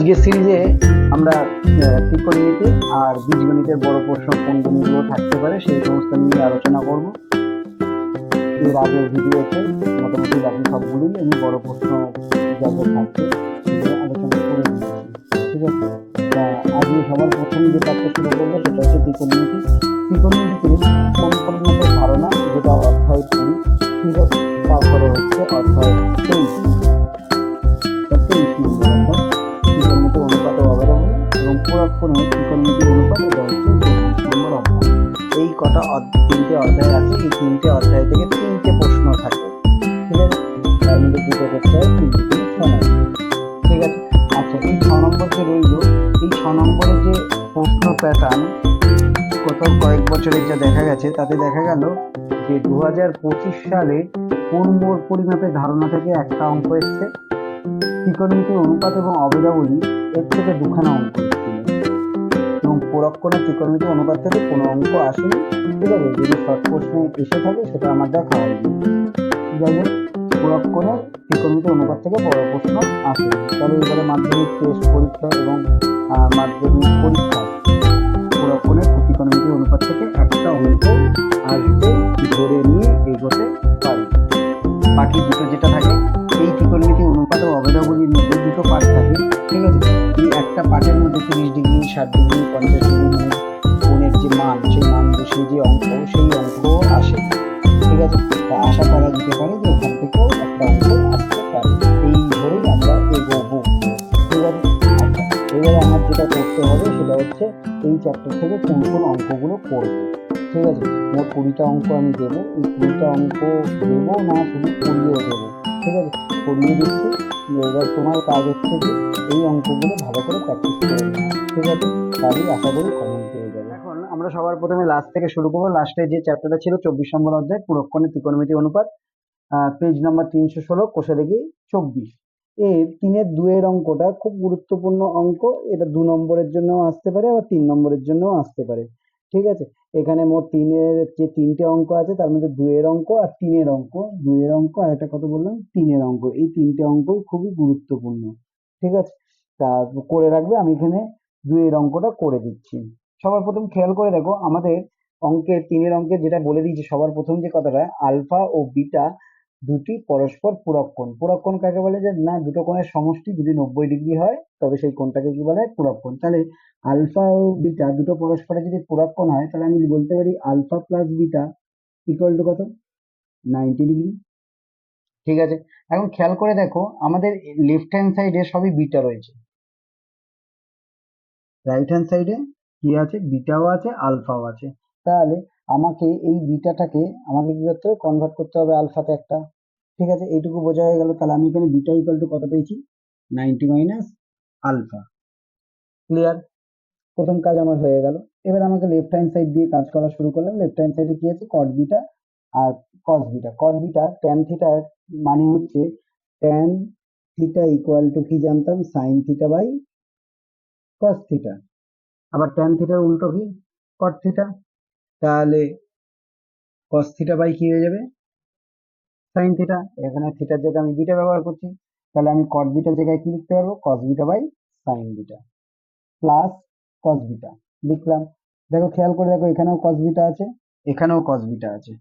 আজকের সিরিজে আমরা ত্রিকোণমিতি আর বীজগণিতের বড় প্রশ্ন কোন কোনগুলো থাকতে পারে সেই সমস্ত নিয়ে আলোচনা করব। এর আগের ভিডিওতে মোটামুটি বাকি সবগুলি আমি বড় প্রশ্ন যাদের থাকছে আলোচনা করে ঠিক আছে? আজকে সবার প্রথমে যে পাঠটা শুরু করব সেটা হচ্ছে ত্রিকোণমিতি ত্রিকোণমিতির কোন পরিমাপের ধারণা, যেটা কুড়ি ঠিক আছে? তারপরে হচ্ছে অধ্যায় কয়েক যা দেখা গেছে, তাতে দেখা গেল যে দু হাজার পঁচিশ সালে কোন মোড় পরিমাপের ধারণা থেকে একটা অঙ্ক এসছে? ত্রিকোণমিতির অনুপাত এবং অবেদাবলী এর থেকে দুখানা অঙ্ক এবং পুরক্ষণে ত্রিকোণমিতি অনুপাত থেকে কোনো অঙ্ক আসেনি। ঠিক আছে যদি শর্ট প্রশ্নে এসে থাকে, সেটা আমার দেখা হয়নি। যাই হোক, পুরক্ষণে ত্রিকোণমিতি অনুপাত থেকে বড় প্রশ্ন আসে তাহলে এবারে মাধ্যমিক টেস্ট পরীক্ষা এবং মাধ্যমিক পরীক্ষা পুরক্ষণে ত্রিকোণমিতি অনুপাত থেকে একটা অঙ্ক আসবে ধরে নিয়ে এগোতে পারি। বাকি দুটো যেটা থাকে, এই ত্রিকোণমিতি অনুপাত ও অবেদাবলীর মধ্যে দুটো পার্ট থাকে, ঠিক আছে? এই একটা পার্টের মধ্যে তিরিশ ডিগ্রি, ষাট ডিগ্রি, পঞ্চাশ ডিগ্রি, কোণের যে মান, সেই মান সেই যে অঙ্ক সেই অঙ্কও আসে, ঠিক আছে? আশা করা যেতে আছে কুড়িটা অঙ্ক আমি দেবো। এই কুড়িটা অঙ্ক দেবো না শুধু করিয়েও দেবো। ঠিক আছে? করিয়ে দিচ্ছি। এবার তোমার কাজ হচ্ছে যে এই অঙ্কগুলো ভালো করে প্র্যাকটিস করে ঠিক আছে? তাহলেই আশা করি কমন পেয়ে যাবে। এখন আমরা সবার প্রথমে লাস্ট থেকে শুরু করব। লাস্টে যে চ্যাপ্টারটা ছিল চব্বিশ নম্বর অধ্যায়, পুরক্ষণে ত্রিকোণমিতি অনুপাত পেজ নাম্বার তিনশো ষোলো কোষে দেখি চব্বিশ। এর তিনের দুয়ের অঙ্কটা খুব গুরুত্বপূর্ণ অঙ্ক। এটা দু নম্বরের জন্য আসতে পারে, আবার তিন নম্বরের জন্য আসতে পারে। ঠিক আছে? এখানে মোট তিনের যে তিনটে অঙ্ক আছে, তার মধ্যে দুয়ের অঙ্ক আর তিনের অঙ্ক। দুয়ের অঙ্ক, আর একটা কথা বললাম, তিনের অঙ্ক। এই তিনটে অঙ্কই খুবই গুরুত্বপূর্ণ। ঠিক আছে? তা করে রাখবে, আমি এখানে দুয়ের অঙ্কটা করে দিচ্ছি। সবার প্রথম খেয়াল করে দেখো, আমাদের অঙ্কের, তিনের অঙ্কের যেটা বলে দিয়েছি, সবার প্রথম যে কথাটা, আলফা ও বিটা দুটি পরস্পর পুরক্ষণ পুরক্ষণ কাকে বলে যে, না, দুটো কোণের সমষ্টি যদি নব্বই ডিগ্রি হয়, তবে সেই কোণটাকে কি বলে? হয় পুরক্ষণ তাহলে আলফা ও বিটা দুটো পরস্পরের যদি পুরক্ষণ হয়, তাহলে আমি বলতে পারি alpha plus beta equal to কত? Ninety degree. ঠিক আছে? এখন খেয়াল করে দেখো, আমাদের লেফট হ্যান্ড সাইডে সবই বিটা রয়েছে। রাইট হ্যান্ড সাইডে কি আছে? বিটাও আছে, আলফাও আছে। তাহলে আমাকে এই বিটাটাকে আমাকে কি করতে হবে? কনভার্ট করতে হবে আলফাতে একটা। ঠিক আছে? এইটুকু বোঝা হয়ে গেল। তাহলে আমি এখানে বিটা ইকুয়াল টু কত পেয়েছি? Ninety minus alpha. ক্লিয়ার প্রথম কাজ আমার হয়ে গেল। এবার আমাকে লেফট হ্যান্ড সাইড দিয়ে কাজ করা শুরু করলাম। লেফট হ্যান্ড সাইডে কি আছে? কট বিটা আর cos beta. Cot beta tan থিটার মানে হচ্ছে ট্যান থিটা ইকুয়াল টু কি জানতাম? Sine theta by cos theta আবার ট্যান থিটার উল্টো কি? কট থিটা তাহলে কস থিটা বাই কি হয়ে যাবে? সাইন থিটা এখানে থিটার জায়গায় আমি বিটা ব্যবহার করছি। তাহলে আমি কট বিটার জায়গায় কি লিখতে পারব? Cos beta by sine beta plus cos beta লিখলাম। দেখো, খেয়াল করে দেখো, এখানেও কস বিটা আছে, এখানেও কস বিটা আছে।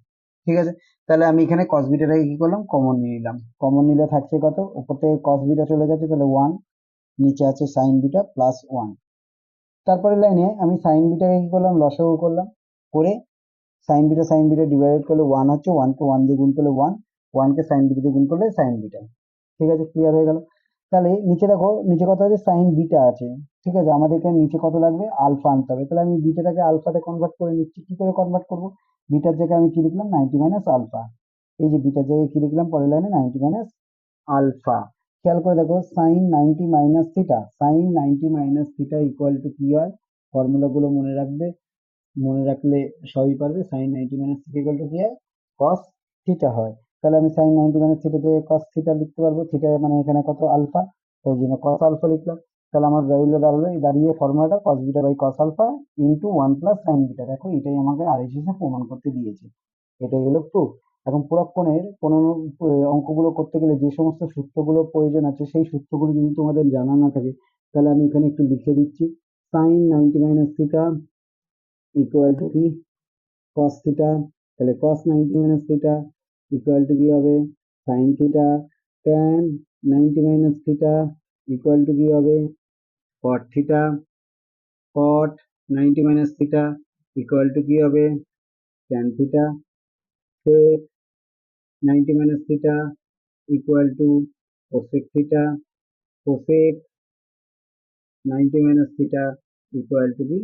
ঠিক আছে? তাহলে আমি এখানে কস বিটাটাকে কি করলাম? কমন নিয়ে নিলাম। কমন নিলে থাকছে কত? উপর থেকে কস বিটা চলে গেছে, তাহলে ওয়ান নিচে আছে সাইন বিটা প্লাস ওয়ান তারপরে লাইনে আমি সাইন বিটাকে কি করলাম? লসাগু করলাম। করে sine beta sine beta divided করলে ওয়ান হচ্ছে ওয়ানকে ওয়ান দিয়ে গুণ করলে ওয়ান ওয়ানকে সাইন বিটা দিয়ে গুণ করলে সাইন বিটা ঠিক আছে? ক্লিয়ার হয়ে গেল? তাহলে নিচে দেখো, নিচে কত আছে? সাইন বিটা আছে। ঠিক আছে? আমাদের এখানে নিচে কত লাগবে? আলফা আনতে হবে। তাহলে আমি বিটাটাকে আলফাতে কনভার্ট করে নিচ্ছি। কি করে কনভার্ট করব? বিটার জায়গায় আমি কি লিখলাম? নাইনটি মাইনাস আলফা এই যে বিটার জায়গায় কি লিখলাম? পরের লাইনে নাইনটি মাইনাস আলফা খেয়াল করে দেখো sine ninety minus theta sine ninety minus theta equal to কি হয়? ফর্মুলাগুলো মনে রাখবে। মনে রাখলে সবই পারবে। Sine ninety minus theta equal to কি হয়? কস থিটা হয়। তাহলে আমি সাইন নাইনটি মাইনাস থিটা থেকে কস থিটা লিখতে পারব। থিটা মানে এখানে কত? আলফা তাই জন্য কস আলফা লিখলাম। তাহলে আমার ভ্যালু দাঁড়াল। দাঁড়িয়ে ফর্মুলাটা cos beta by cos alpha into one plus sine beta দেখো, এটাই আমাকে আরএসএসে প্রমাণ করতে দিয়েছে। এটাই হলো প্রুফ এখন পুরক্ষণের কোনো অঙ্কগুলো করতে গেলে যে সমস্ত সূত্রগুলো প্রয়োজন আছে, সেই সূত্রগুলো যদি তোমাদের জানা না থাকে, তাহলে আমি এখানে একটু লিখে দিচ্ছি। Sine ninety minus theta equal to কি কস থিটা তাহলে cos ninety minus theta equal to কি হবে? Sine theta tan ninety minus theta equal to কি হবে? Cot theta cot ninety minus theta equal to কি হবে? Tan theta sec ninety minus theta equal to cosec theta cosec ninety minus theta equal to কি?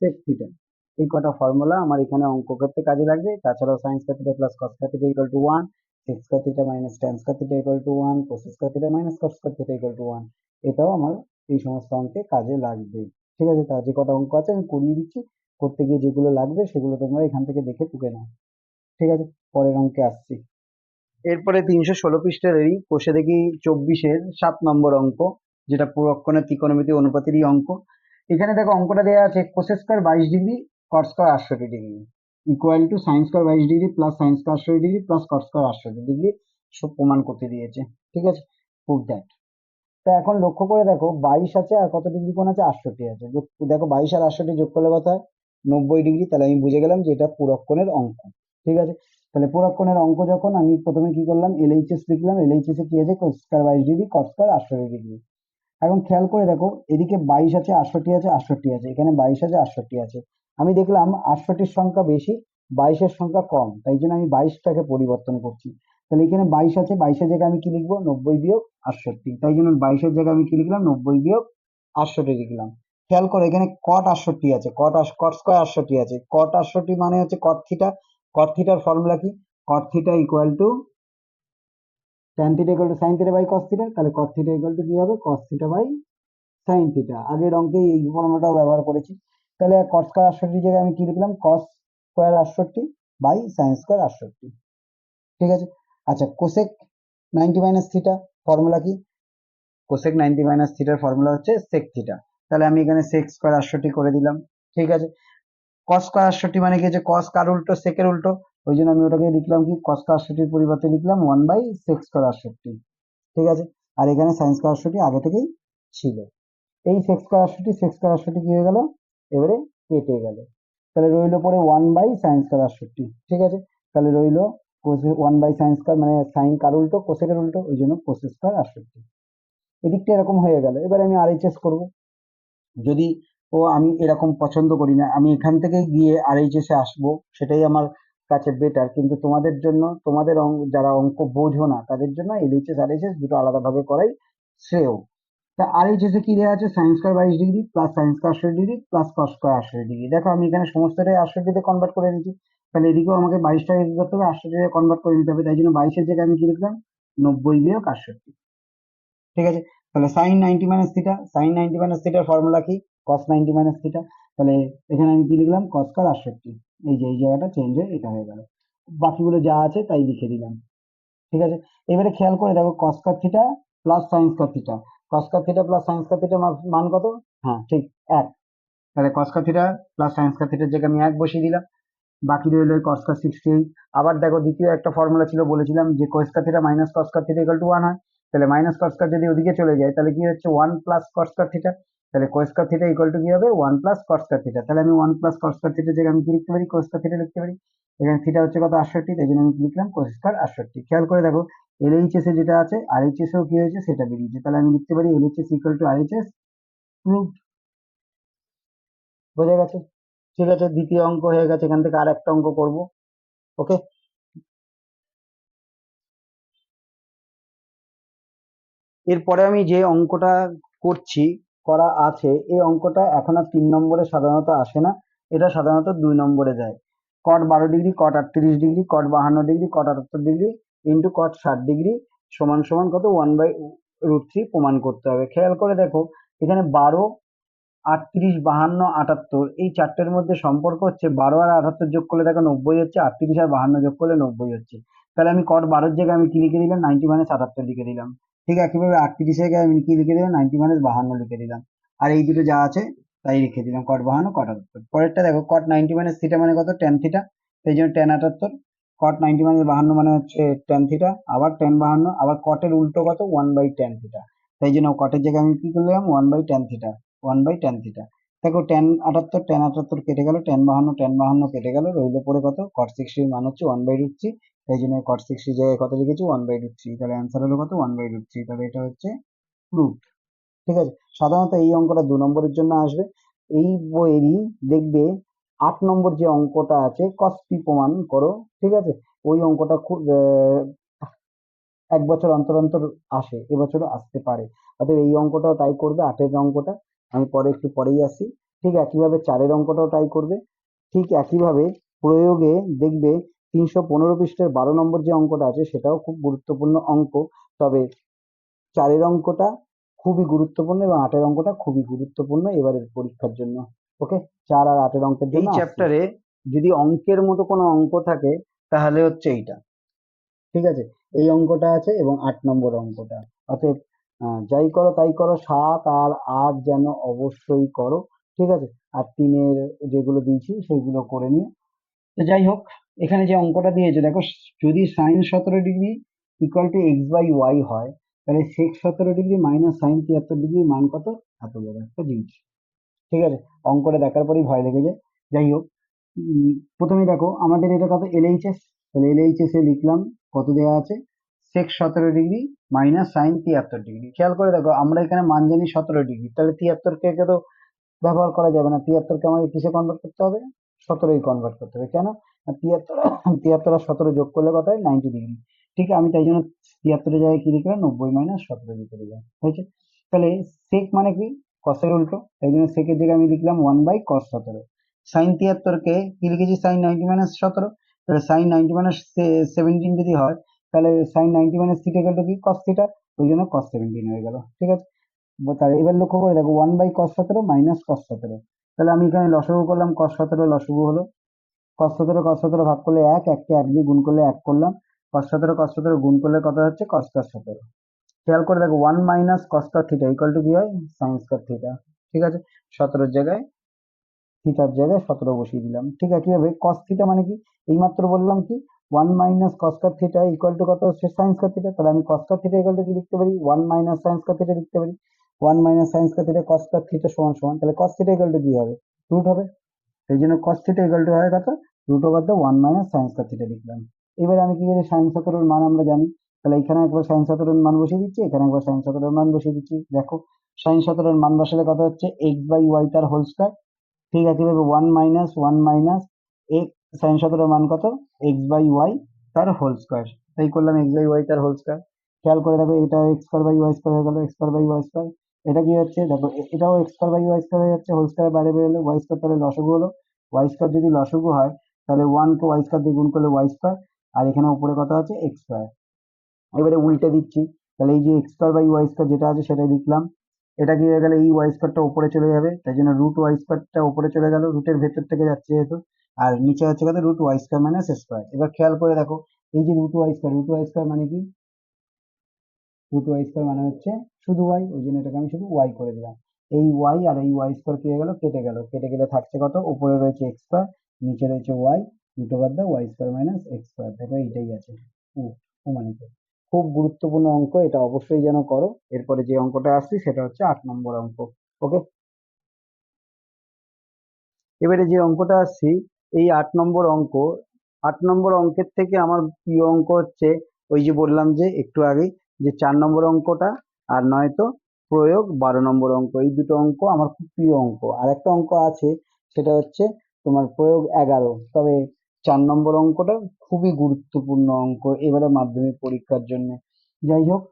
Sec theta এই কটা formula আমার এখানে অঙ্ক করতে কাজে লাগবে। তাছাড়াও sines theta plus cos theta equal to one sec theta minus tan theta equal to one cosec theta minus cos theta equal to one এটাও আমার এই সমস্ত অঙ্কে কাজে লাগবে। ঠিক আছে, তা যে কটা অঙ্ক আছে আমি করিয়ে দিচ্ছি। করতে গিয়ে যেগুলো লাগবে সেগুলো তোমরা এখান থেকে দেখে টুকে নাও। ঠিক আছে, পরের অঙ্কে আসছি। এরপরে তিনশো ষোলো পৃষ্ঠের এই কোষে দেখি চব্বিশের সাত নম্বর অঙ্ক, যেটা পুরক্ষণের ত্রিকোণমিতি অনুপাতেরই অঙ্ক। এখানে দেখো অঙ্কটা দেওয়া আছে কোস স্কোয়ার বাইশ ডিগ্রি কট স্কোয়ার আটষট্টি degree equal to sine square বাইশ ডিগ্রি প্লাস সাইন স্কোয়ার আটষট্টি ডিগ্রি প্লাস কট স্কোয়ার আটষট্টি ডিগ্রি সব প্রমাণ করতে দিয়েছে, ঠিক আছে? প্রুভ দ্যাট তা এখন লক্ষ্য করে দেখো, বাইশ আছে আর কত ডিগ্রি কোণ আছে? আটষট্টি আছে। দেখো বাইশ আর আটষট্টি যোগ করলে হয়? নব্বই ডিগ্রি তাহলে আমি বুঝে গেলাম যে এটা পুরক্ষণের অঙ্ক, ঠিক আছে? তাহলে পুরক্ষণের অঙ্ক যখন আমি প্রথমে কি করলাম? এল এলএইচএস লিখলাম। এলএইচএস এ কি আছে? কোস স্কোয়ার বাইশ ডিগ্রি কট স্কোয়ার আটষট্টি ডিগ্রি এখন খেয়াল করে দেখো, এদিকে বাইশ আছে, আটষট্টি আছে আটষট্টি আছে। এখানে বাইশ আছে, আটষট্টি আছে। আমি দেখলাম আটষট্টির সংখ্যা বেশি, বাইশের সংখ্যা কম, তাই জন্য আমি বাইশটাকে পরিবর্তন করছি। তাহলে এখানে বাইশ আছে, বাইশের জায়গায় আমি কি লিখব? নব্বই বিয়োগ আটষট্টি। তাই জন্য বাইশের জায়গায় আমি কি লিখলাম? নব্বই বিয়োগ আটষট্টি লিখলাম। খেয়াল করো এখানে কট আটষট্টি আছে কট কট স্কোয়ার আটষট্টি আছে। কট আটষট্টি মানে হচ্ছে কট থিটা কট থিটার ফর্মুলা কি? Cot theta equal to tan theta equal to sine theta by cos theta তাহলে কট থিটা ইকুয়াল টু কি হবে? Cos theta by sine theta আগের অঙ্কে এই ফর্মুলাটাও ব্যবহার করেছি। তাহলে কট স্কোয়ার আটষট্টির জায়গায় আমি কি লিখলাম? কস স্কোয়ার আটষট্টি বাই সাইন স্কোয়ার আটষট্টি। ঠিক আছে? আচ্ছা cosec ninety minus theta formula কি? কোসেক নাইনটি মাইনাস থিটার ফর্মুলা হচ্ছে সেক থিটা তাহলে আমি এখানে সেক স্কোয়ার আটষট্টি করে দিলাম। ঠিক আছে? কস স্কোয়ার আটষট্টি মানে কি? হচ্ছে কস কার উল্টো সেকের উল্টো। ওই জন্য আমি ওটাকে লিখলাম কি? কস স্কোয়ার আটষট্টির পরিবর্তে লিখলাম ওয়ান বাই সেক্স স্কোয়ার আটষট্টি। ঠিক আছে? আর এখানে সাইন স্কোয়ার আটষট্টি আগে থেকেই ছিল। এই সেক্স স্কোয়ার আটষট্টি সেক্স স্কোয়ার আটষট্টি কি হয়ে গেল? এবারে কেটে গেল। তাহলে রইল পরে ওয়ান বাই সাইন স্কোয়ার আটষট্টি, ঠিক আছে? তাহলে রইল ওয়ান বাই সাইন স্কোয়ার মানে সাইন কার উল্টো কোসেকের উল্টো, ওই জন্য কোস স্কোয়ার আটষট্টি। এদিকটা এরকম হয়ে গেল। এবার আমি আরএইচএস করব। যদি ও আমি এরকম পছন্দ করি না, আমি এখান থেকে গিয়ে আরএইচএস এ আসব, সেটাই আমার কাছে বেটার কিন্তু তোমাদের জন্য, তোমাদের যারা অঙ্ক বোঝো না, তাদের জন্য এলএইচএস আরএইচএস দুটো আলাদাভাবে করাই শ্রেয়। তা আরএইচএস এ কি দেওয়া আছে? সাইন স্কোয়ার বাইশ ডিগ্রি প্লাস সাইন স্কোয়ার আটষট্টি ডিগ্রি প্লাস কস স্কোয়ার আটষট্টি ডিগ্রি দেখো, আমি এখানে সমস্তটাই আটষট্টিতে কনভার্ট করে নিচ্ছি তাহলে এদিকেও আমাকে বাইশটাকে কি করতে হবে আটষট্টিতে কনভার্ট করে নিতে হবে। তাই জন্য বাইশের জায়গায় আমি কি লিখলাম? নব্বই বিয়োগ আটষট্টি ঠিক আছে? তাহলে sine ninety minus theta sine ninety minus থিটার ফর্মুলা কি? কস নাইনটি মাইনাস থিটা তাহলে এখানে আমি কি লিখলাম? কস স্কোয়ার আটষট্টি এই যে, এই জায়গাটা চেঞ্জ হয়ে এটা হয়ে গেল। বাকিগুলো যা আছে তাই লিখে দিলাম। ঠিক আছে? এবারে খেয়াল করে দেখো cos square theta plus sine square theta cos square theta plus sine square theta মান কত? হ্যাঁ। ঠিক এক। তাহলে cos square theta plus sine square থিটার জায়গায় আমি এক বসিয়ে দিলাম। বাকি রইল কস স্কোয়ার সিক্সটি এইট আবার দেখো দ্বিতীয় একটা ফর্মুলা ছিল বলেছিলাম যে cos square theta minus cos square theta equal to one হয়। তাহলে মাইনাস কস স্কোয়ার যদি ওদিকে চলে যায় তাহলে কি হচ্ছে? One plus cos square theta তাহলে cos square theta equal to কি হবে? One plus cos square theta তাহলে আমি ওয়ান প্লাস কস স্কোয়ার থিটার জায়গায় আমি কি লিখতে পারি? কস থিটা লিখতে পারি। এখানে থিটা হচ্ছে কত? আটষট্টি। তাই জন্য আমি লিখলাম? কস স্কোয়ার আটষট্টি। খেয়াল করে দেখো এলএইচএস যেটা আছে আরএইচএস এও কি হয়েছে? সেটা বেরিয়েছে। তাহলে আমি লিখতে পারি LHS equal to RHS proved বোঝা গেছে? ঠিক আছে, দ্বিতীয় অঙ্ক হয়ে গেছে, এখান থেকে আর একটা অঙ্ক করব। ওকে এরপরে আমি যে অঙ্কটা করছি, করা আছে, এই অঙ্কটা এখন আর তিন নম্বরে সাধারণত আসে না। এটা সাধারণত দুই নম্বরে যায়। কট বারো ডিগ্রি কট আটত্রিশ ডিগ্রি কট বাহান্ন ডিগ্রি কট আটাত্তর ডিগ্রি ইন্টু কট ষাট ডিগ্রি সমান সমান কত? ওয়ান বাই রুট থ্রি প্রমাণ করতে হবে। খেয়াল করে দেখো, এখানে বারো, আটত্রিশ, বাহান্ন, আটাত্তর, এই চারটের মধ্যে সম্পর্ক হচ্ছে বারো আর আটাত্তর যোগ করলে দেখো নব্বই হচ্ছে, আটত্রিশ আর বাহান্ন যোগ করলে নব্বই হচ্ছে। তাহলে আমি কট বারোর জায়গায় আমি কি লিখে দিলাম? নাইনটি মাইনাস আটাত্তর লিখে দিলাম। ঠিক একইভাবে আটত্রিশের জায়গায় আমি কি লিখে দিলাম? নাইনটি মাইনাস বাহান্ন লিখে দিলাম। আর এই দুটো যা আছে, তাই লিখে দিলাম কট বাহান্ন কট আটাত্তর। পরেরটা দেখো কট নাইনটি মাইনাস থিটা মানে কত? টেন থিটা সেই জন্য টেন আটাত্তর। কট নাইনটি মাইনাস বাহান্ন মানে হচ্ছে টেন থিটা আবার টেন বাহান্ন, আবার কটের উল্টো কত? ওয়ান বাই টেন থিটা তাই জন্য কটের জায়গায় আমি কি করলাম? One by tan theta one by tan theta দেখো টেন আটাত্তর টেন আটাত্তর কেটে গেল টেন বাহান্ন টেন বাহান্ন কেটে গেল, রইল পরে কত? কট সিক্সটির মান হচ্ছে ওয়ান বাই রুট থ্রি তাই জন্য কট সিক্সটির জায়গায় কত লিখেছি? ওয়ান বাই রুট থ্রি তাহলে অ্যান্সার হলো কত? ওয়ান বাই রুট থ্রি তাহলে এটা হচ্ছে রুট ঠিক আছে? সাধারণত এই অঙ্কটা দু নম্বরের জন্য আসবে। এই বইয়েরই দেখবে আট নম্বর যে অঙ্কটা আছে, কস্পি প্রমাণ করো, ঠিক আছে? ওই অঙ্কটা খুব এক বছর অন্তর অন্তর আসে, এবছরও আসতে পারে। অতএব এই অঙ্কটাও ট্রাই করবে, আটের অঙ্কটা। আমি পরে একটু পরেই আসি। ঠিক একইভাবে চারের অঙ্কটাও ট্রাই করবে। ঠিক একইভাবে প্রয়োগে দেখবে তিনশো পনেরো পৃষ্ঠের বারো নম্বর যে অঙ্কটা আছে, সেটাও খুব গুরুত্বপূর্ণ অঙ্ক। তবে চারের অঙ্কটা খুবই গুরুত্বপূর্ণ এবং আটের অঙ্কটা খুবই গুরুত্বপূর্ণ এবারের পরীক্ষার জন্য। ওকে চার আর আটের অঙ্কের জন্য এই চ্যাপ্টারে যদি অঙ্কের মতো কোনো অঙ্ক থাকে তাহলে হচ্ছে এইটা। ঠিক আছে? এই অঙ্কটা আছে এবং আট নম্বর অঙ্কটা। অতএব যাই করো তাই করো সাত আর আট যেন অবশ্যই করো। ঠিক আছে? আর তিনের যেগুলো দিয়েছি সেগুলো করে নিও। তো যাই হোক এখানে যে অঙ্কটা দিয়েছে দেখো যদি সাইন সতেরো degree equal to x by y হয় তাহলে সেক সতেরো ডিগ্রি মাইনাস সাইন তিয়াত্তর ডিগ্রি মান কত? এত বড় একটা জিনিস। ঠিক আছে? অঙ্কটা দেখার পরেই ভয় লেগে যায়। যাই হোক প্রথমে দেখো, আমাদের এটা কত? এলএইচএস তাহলে এলএইচএস এ লিখলাম, কত দেওয়া আছে? সেক সতেরো ডিগ্রি মাইনাস সাইন তিয়াত্তর ডিগ্রি। খেয়াল করে দেখো, আমরা এখানে মান জানি সতেরো ডিগ্রি। তাহলে তিয়াত্তরকে কে তো ব্যবহার করা যাবে না। তিয়াত্তরকে আমাকে কিসে কনভার্ট করতে হবে? সতেরোই কনভার্ট করতে হবে। কেন? তিয়াত্তর তিয়াত্তর আর সতেরো যোগ করলে কত হয়? Ninety degree. ঠিক, আমি তাই জন্য তিয়াত্তরের জায়গায় কি লিখলাম? নব্বই মাইনাস সতেরো লিখে দিলাম। হয়েছে? তাহলে সেক মানে কি? কসের উল্টো। তাই জন্য সেকের জায়গায় আমি লিখলাম ওয়ান বাই কস সতেরো। সাইন তিয়াত্তরকে কি লিখেছি সাইন নাইনটি মাইনাস সতেরো। তাহলে সাইন নাইনটি মাইনাস সেভেন্টিন যদি হয়, তাহলে সাইন নাইনটি মাইনাস থিটা গেল কি? কস থিটা ওই জন্য কস সেভেন্টিন হয়ে গেল। ঠিক আছে? তাহলে এবার লক্ষ্য করে দেখো ওয়ান বাই কস সতেরো মাইনাস কস সতেরো। তাহলে আমি এখানে লসগু করলাম কস সতেরো লসগু হলো। কস সতেরো কস সতেরো ভাগ করলে এক, এককে এক দিয়ে গুণ করলে এক করলাম। কস সতেরো কস সতেরো গুণ করলে কত হচ্ছে? কস কস সতেরো। খেয়াল করে দেখো one minus cos square theta equal to কি হয়? সাইন স্কয়ার থিটা ঠিক আছে? সতেরোর জায়গায় থিটার জায়গায় সতেরো বসিয়ে দিলাম, ঠিক আছে? কীভাবে? কস থিটা মানে কি? এইমাত্র বললাম কি one minus cos square theta equal to কত হচ্ছে? সাইন স্কয়ার থিটা তাহলে আমি cos square theta equal to কি লিখতে পারি? One minus sine square theta লিখতে পারি। One minus sine square theta cos square theta সমান সমান, তাহলে কস থিটা ইকুয়াল টু কি হবে? রুট হবে। এই জন্য কস থিটা ইকুয়াল টু হয় কত? Root over the one minus sine square theta লিখলাম। এবারে আমি কি করি সাইন সতেরোর মান আমরা জানি। তাহলে এখানে একবার সাইন সতেরোর মান বসিয়ে দিচ্ছি, এখানে একবার সাইন সতেরোর মান বসিয়ে দিচ্ছি। দেখো সাইন সতেরোর মান বসালে কত হচ্ছে? এক্স বাই ওয়াই তার হোল স্কয়ার ঠিক আছে? এভাবে one minus one minus x sine সতেরোর মান কত? এক্স বাই ওয়াই তার হোল স্কয়ার তাই করলাম এক্স বাই ওয়াই তার হোল স্কয়ার খেয়াল করে দেখো, এটা x square by y square হয়ে গেল x square by y square এটা কি হচ্ছে? দেখো এটাও x square by y square হয়ে যাচ্ছে হোল স্কয়ার বাইরে বেরোলে ওয়াই স্কয়ার তাহলে লসগু হলো। ওয়াই স্কয়ার যদি লসগু হয়, তাহলে ওয়ান কে ওয়াই স্কয়ার দিয়ে গুণ করলে ওয়াই স্কয়ার আর এখানে উপরে কত আছে? এক্স স্কয়ার এবারে উল্টে দিচ্ছি। তাহলে এই যে x square by y square যেটা আছে সেটাই লিখলাম। এটা কি হয়ে গেলে এই ওয়াই স্কয়ারটা উপরে চলে যাবে? তাই জন্য রুট ওয়াই স্কয়ারটা উপরে চলে গেল রুটের ভেতর থেকে যাচ্ছে যেহেতু। আর নিচে হচ্ছে কত? Root y square minus square এবার খেয়াল করে দেখো, এই যে root y square root y square মানে কি? রুট ওয়াই স্কয়ার মানে হচ্ছে শুধু ওয়াই ওই জন্য এটাকে আমি শুধু ওয়াই করে দিলাম। এই ওয়াই আর এই ওয়াই স্কয়ার কি হয়ে গেল? কেটে গেল। কেটে গেলে থাকছে কত? উপরে রয়েছে এক্স স্কয়ার নিচে রয়েছে y root over the y square minus x square দেখো এইটাই আছে। উ প্রমাণিত খুব গুরুত্বপূর্ণ অঙ্ক, এটা অবশ্যই যেন করো। এরপরে যে অঙ্কটা আসছে, সেটা হচ্ছে আট নম্বর অঙ্ক, ওকে? এবারে যে অঙ্কটা আসছি, এই আট নম্বর অঙ্ক, আট নম্বর অঙ্কের থেকে আমার প্রিয় অঙ্ক হচ্ছে, ওই যে বললাম যে একটু আগেই যে চার নম্বর অঙ্কটা আর নয়তো প্রয়োগ বারো নম্বর অঙ্ক, এই দুটো অঙ্ক আমার খুব প্রিয় অঙ্ক। আর একটা অঙ্ক আছে, সেটা হচ্ছে তোমার প্রয়োগ এগারো, তবে চার নম্বর অঙ্কটা খুবই গুরুত্বপূর্ণ অঙ্ক এবারে মাধ্যমিক পরীক্ষার জন্য। যাই হোক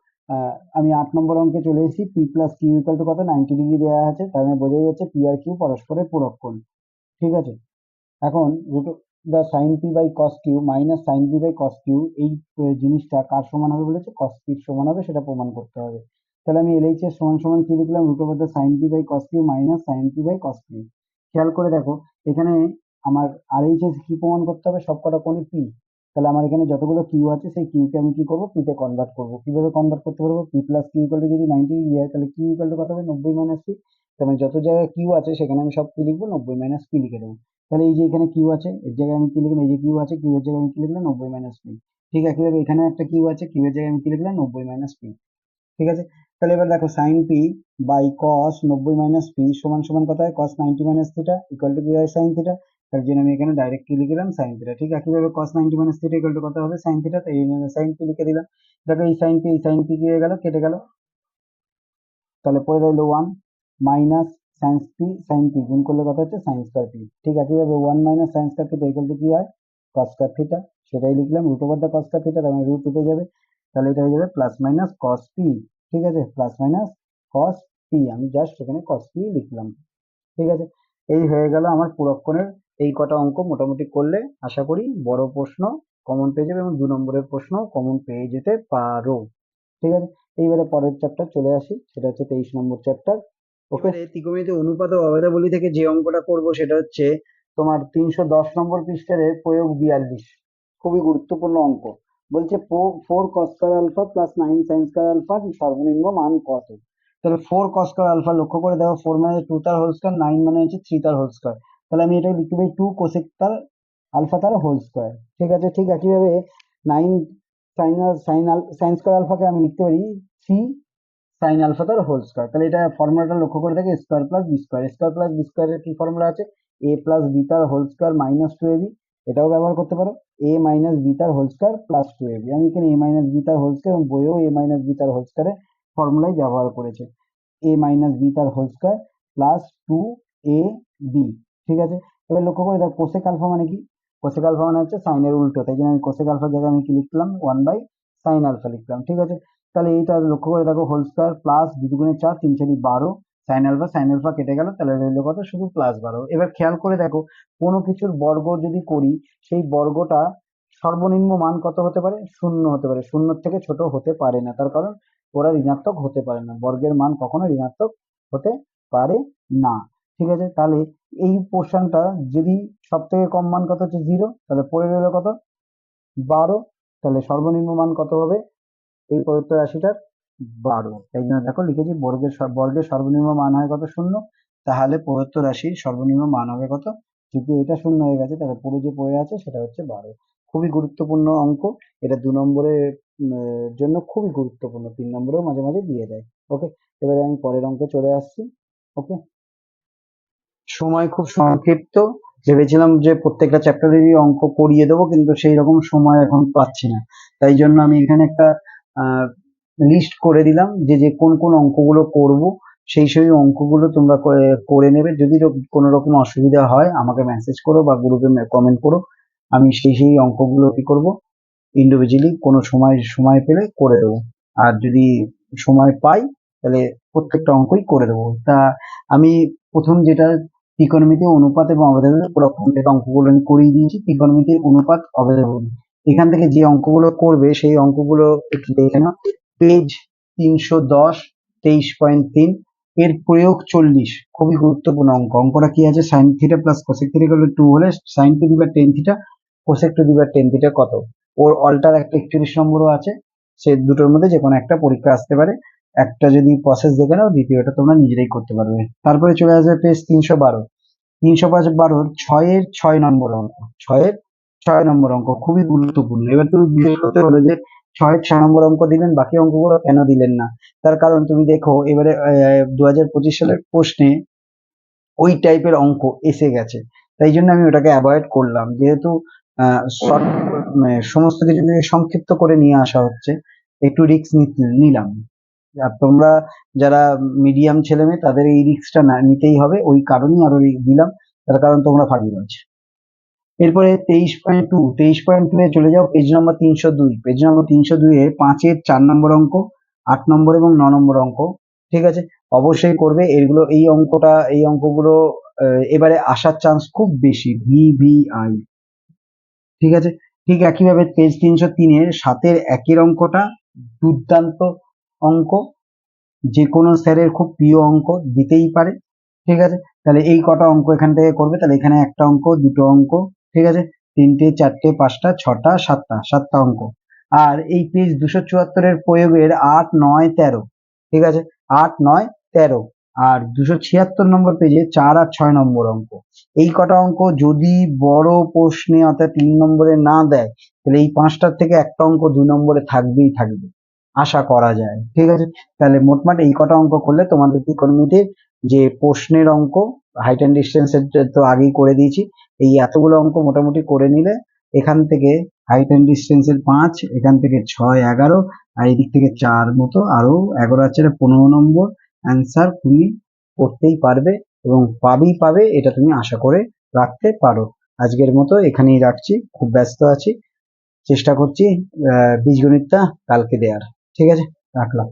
আমি আট নম্বর অঙ্কে চলে এসেছি। P plus q equal to কত? নাইনটি ডিগ্রি দেওয়া আছে। তার মানে বোঝাই যাচ্ছে পি আর কিউ পরস্পরের পূরক কোণ। ঠিক আছে? এখন root the sine p by cos q minus sine p by cos q এই জিনিসটা কার সমান হবে বলেছে? কস পির সমান হবে, সেটা প্রমাণ করতে হবে। তাহলে আমি এলএইচ এর সমান সমান কি লিখলাম? Root over the sine p by cos q minus sine p by cos q খেয়াল করে দেখো, এখানে আমার আর এইচ এস কি প্রমাণ করতে হবে, সবকটা কোণে পি তাহলে আমার এখানে যতগুলো কিউ আছে, সেই কিউকে আমি কি করব? পিতে কনভার্ট করব। কীভাবে কনভার্ট করতে পারব? পি প্লাস কিউ ইকাল যদি নাইনটি হয় তাহলে কিউ ইকাল কত হবে? নব্বই মাইনাস পি মানে যত জায়গায় কিউ আছে, সেখানে আমি সব কি লিখব, নব্বই মাইনাস পি লিখে দেবো। তাহলে এই যে এখানে কিউ আছে, এর জায়গায় আমি কি লিখলাম, এই যে কিউ আছে কিউ এর জায়গায় আমি কি লিখলাম, নব্বই মাইনাস পি ঠিক একইভাবে এখানে একটা কিউ আছে কিউ এর জায়গায় আমি কি লিখলাম, নব্বই মাইনাস পি ঠিক আছে? তাহলে এবার দেখো সাইন পি বাই কস নব্বই মাইনাস পি সমান সমান কত হয়? Cos ninety minus theta equal to কি হয়? সাইন থিটা তার জন্য আমি এখানে ডাইরেক্ট কি লিখলাম সাইন থিটা ঠিক একইভাবে cos ninety minus theta equal to কত হবে? সাইন থিটা তাই সাইন পি লিখে দিলাম। দেখো এই সাইন পি এই সাইন পি কি হয়ে গেল? কেটে গেল। তাহলে পরে রইল one minus sines p sine p গুণ করলে কত হচ্ছে? সাইন স্কোয়ার পি ঠিক একইভাবে one minus sine square theta equal to কি হয়? কস স্কোয়ার থিটা সেটাই লিখলাম। Root over the cos square theta তার মানে রুট উঠে যাবে। তাহলে এটা হয়ে যাবে প্লাস মাইনাস কস পি ঠিক আছে? প্লাস মাইনাস কস পি আমি জাস্ট এখানে কস পি লিখলাম। ঠিক আছে? এই হয়ে গেল আমার পুরক্ষণের এই কটা অঙ্ক মোটামুটি করলে আশা করি বড় প্রশ্ন কমন পেয়ে যাবে এবং দু নম্বরের প্রশ্ন কমন পেয়ে যেতে পারো। ঠিক আছে? এইবারে পরের চ্যাপ্টার চলে আসি, সেটা হচ্ছে তেইশ নম্বর চ্যাপ্টার ওকে ত্রিকোণমিতি অনুপাত ও থেকে যে অঙ্কটা করব সেটা হচ্ছে তোমার তিনশো দশ নম্বর পৃষ্ঠার প্রয়োগ বিয়াল্লিশ। খুবই গুরুত্বপূর্ণ অঙ্ক। বলছে four cos square alpha plus nine sine square alpha সর্বনিম্ন মান কত? তাহলে ফোর কস্কার আলফা লক্ষ্য করে দেখো ফোর মানে টু তার হোল স্কয়ার নাইন মানে হচ্ছে থ্রি তার হোল স্কয়ার তাহলে আমি এটা লিখতে পারি টু কোসেক তার আলফা তার হোল স্কোয়ার ঠিক আছে, ঠিক একইভাবে nine sine sine sine square আলফাকে আমি লিখতে পারি থ্রি সাইন আলফা তার হোল স্কয়ার তাহলে এটা ফর্মুলাটা লক্ষ্য করে থাকে square plus b square square plus b স্কয়ারের কি ফর্মুলা আছে? এ প্লাস বি তার whole square minus two a b এটাও ব্যবহার করতে পারো। এ মাইনাস বি তার whole square plus two a b আমি এখানে এ মাইনাস বি তার হোল স্কয়ার এবং বইয়েও এ মাইনাস বি তার হোল স্কয়ারের ফর্মুলাই ব্যবহার করেছে। এ মাইনাস বি তার whole square plus two a b ঠিক আছে? এবার লক্ষ্য করে দেখো কোসেক আলফা মানে কি? কোসেক আলফা মানে হচ্ছে সাইনের উল্টো। তাই জন্য আমি কোসেক আলফার জায়গায় আমি কি লিখলাম? ওয়ান বাই সাইন আলফা লিখলাম, ঠিক আছে? তাহলে এইটা লক্ষ্য করে দেখো হোল স্কোয়ার প্লাস দুগুণে চার তিন চারি বারো সাইন আলফা সাইন আলফা কেটে গেল, তাহলে রইল কত? শুধু প্লাস বারো। এবার খেয়াল করে দেখো, কোনো কিছুর বর্গ যদি করি, সেই বর্গটা সর্বনিম্ন মান কত হতে পারে? শূন্য হতে পারে। শূন্য থেকে ছোট হতে পারে না। তার কারণ ওরা ঋণাত্মক হতে পারে না। বর্গের মান কখনো ঋণাত্মক হতে পারে না। ঠিক আছে? তাহলে এই পোর্শনটা যদি সব থেকে কম মান কত হচ্ছে? জিরো তাহলে পড়ে রইল কত? বারো, তাহলে সর্বনিম্ন মান কত হবে? এই প্রদত্ত রাশিটার বারো। এই জন্য দেখো লিখেছি বর্গের বর্গের সর্বনিম্ন মান হয় কত? শূন্য। তাহলে প্রদত্ত রাশির সর্বনিম্ন মান হবে কত? যদি এটা শূন্য হয়ে গেছে, তাহলে পুরো যে পড়ে আছে সেটা হচ্ছে বারো। খুবই গুরুত্বপূর্ণ অঙ্ক। এটা দু নম্বরের জন্য খুবই গুরুত্বপূর্ণ। তিন নম্বরেও মাঝে মাঝে দিয়ে দেয়। ওকে এবারে আমি পরের অঙ্কে চলে আসছি। ওকে সময় খুব সংক্ষিপ্ত। ভেবেছিলাম যে প্রত্যেকটা চ্যাপ্টারেরই অঙ্ক করিয়ে দেবো, কিন্তু সেই রকম সময় এখন পাচ্ছি না। তাই জন্য আমি এখানে একটা লিস্ট করে দিলাম যে যে কোন কোন অঙ্কগুলো করব। সেই সেই অঙ্কগুলো তোমরা করে নেবে। যদি কোনো রকম অসুবিধা হয়, আমাকে মেসেজ করো বা গ্রুপে কমেন্ট করো। আমি সেই সেই অঙ্কগুলো কি করব? ইন্ডিভিজুয়ালি কোনো সময় সময় পেলে করে দেবো। আর যদি সময় পাই, তাহলে প্রত্যেকটা অঙ্কই করে দেবো। তা আমি প্রথম যেটা ত্রিকোণমিতি অনুপাত এবং অবদান পুরো কমপ্লিট অঙ্কগুলো আমি করিয়ে দিয়েছি, ত্রিকোণমিতির অনুপাত অবদান এখান থেকে যে অঙ্কগুলো করবে, সেই অঙ্কগুলো একটু দেখে নাও। পেজ তিনশো দশ, তেইশ পয়েন্ট তিন, এর প্রয়োগ চল্লিশ। খুবই গুরুত্বপূর্ণ অঙ্ক। অঙ্কটা কি আছে? Sine theta plus cosec theta করলে টু হলে sine to the power ten theta cosec to the power ten theta কত? ওর অল্টার একটা একচল্লিশ নম্বরও আছে। সে দুটোর মধ্যে যে কোনো একটা পরীক্ষা আসতে পারে। একটা যদি প্রসেস দেখে নাও, দ্বিতীয়টা তোমরা নিজেরাই করতে পারবে। তারপরে চলে আসবে পেজ তিনশো বারো। তিনশো পাঁচ বারোর ছয়ের ছয় নম্বর অঙ্ক। ছয়ের ছয় নম্বর অঙ্ক খুবই গুরুত্বপূর্ণ। এবার তুমি জিজ্ঞেস করতে হলো যে ছয়ের ছয় নম্বর অঙ্ক দিলেন বাকি অঙ্কগুলো কেন দিলেন না? তার কারণ তুমি দেখো, এবারে দু হাজার পঁচিশ সালের প্রশ্নে ওই টাইপের অঙ্ক এসে গেছে। তাই জন্য আমি ওটাকে অ্যাভয়েড করলাম। যেহেতু মানে সমস্ত কিছু সংক্ষিপ্ত করে নিয়ে আসা হচ্ছে, একটু রিস্ক নিলাম। আর তোমরা যারা মিডিয়াম ছেলে মেয়ে, তাদের এই রিস্কটা না, নিতেই হবে। ওই কারণেই আরও দিলাম। তার কারণ তোমরা ফাঁকিবাজ এরপরে তেইশ পয়েন্ট টু তেইশ পয়েন্ট টু চলে যাও। পেজ নম্বর তিনশো দুই। পেজ নম্বর তিনশো দুই এ পাঁচের চার নম্বর অঙ্ক, আট নম্বর এবং ন নম্বর অঙ্ক, ঠিক আছে? অবশ্যই করবে। এগুলো, এই অঙ্কটা, এই অঙ্কগুলো এবারে আসার চান্স খুব বেশি। ভি ভি আই ঠিক আছে? ঠিক একইভাবে পেজ তিনশো তিনের সাতের একের অঙ্কটা দুর্দান্ত অঙ্ক যে কোনো স্যারের খুব প্রিয় অঙ্ক দিতেই পারে, ঠিক আছে? তাহলে এই কটা অঙ্ক এখান থেকে করবে, তাহলে এখানে একটা অঙ্ক, দুটো অঙ্ক, ঠিক আছে? তিনটে, চারটে, পাঁচটা, ছটা, সাতটা সাতটা অঙ্ক। আর এই পেজ দুশো চুয়াত্তরের প্রয়োগের আট, নয়, তেরো, ঠিক আছে? আট, নয়, তেরো, আর দুশো ছিয়াত্তর নম্বর পেজে চার আর ছয় নম্বর অঙ্ক। এই কটা অঙ্ক যদি বড় প্রশ্নে অর্থাৎ তিন নম্বরে না দেয়, তাহলে এই পাঁচটার থেকে একটা অঙ্ক দু নম্বরে থাকবেই থাকবে। আশা করা যায়। ঠিক আছে? তাহলে মোটমাট এই কটা অঙ্ক করলে তোমাদের ত্রিকোণমিতির যে প্রশ্নের অঙ্ক হাইট অ্যান্ড ডিস্টেন্সের তো আগেই করে দিয়েছি, এই এতগুলো অঙ্ক মোটামুটি করে নিলে এখান থেকে হাইট অ্যান্ড ডিস্টেন্সের পাঁচ, এখান থেকে ছয়, এগারো, আর এদিক থেকে চার মতো আরও এগারো আছে পনেরো নম্বর অ্যান্সার তুমি করতেই পারবে এবং পাবেই পাবে, এটা তুমি আশা করে রাখতে পারো। আজকের মতো এখানেই রাখছি, খুব ব্যস্ত আছি। চেষ্টা করছি বীজগণিতটা কালকে দেওয়ার। ঠিক আছে? রাখলাম।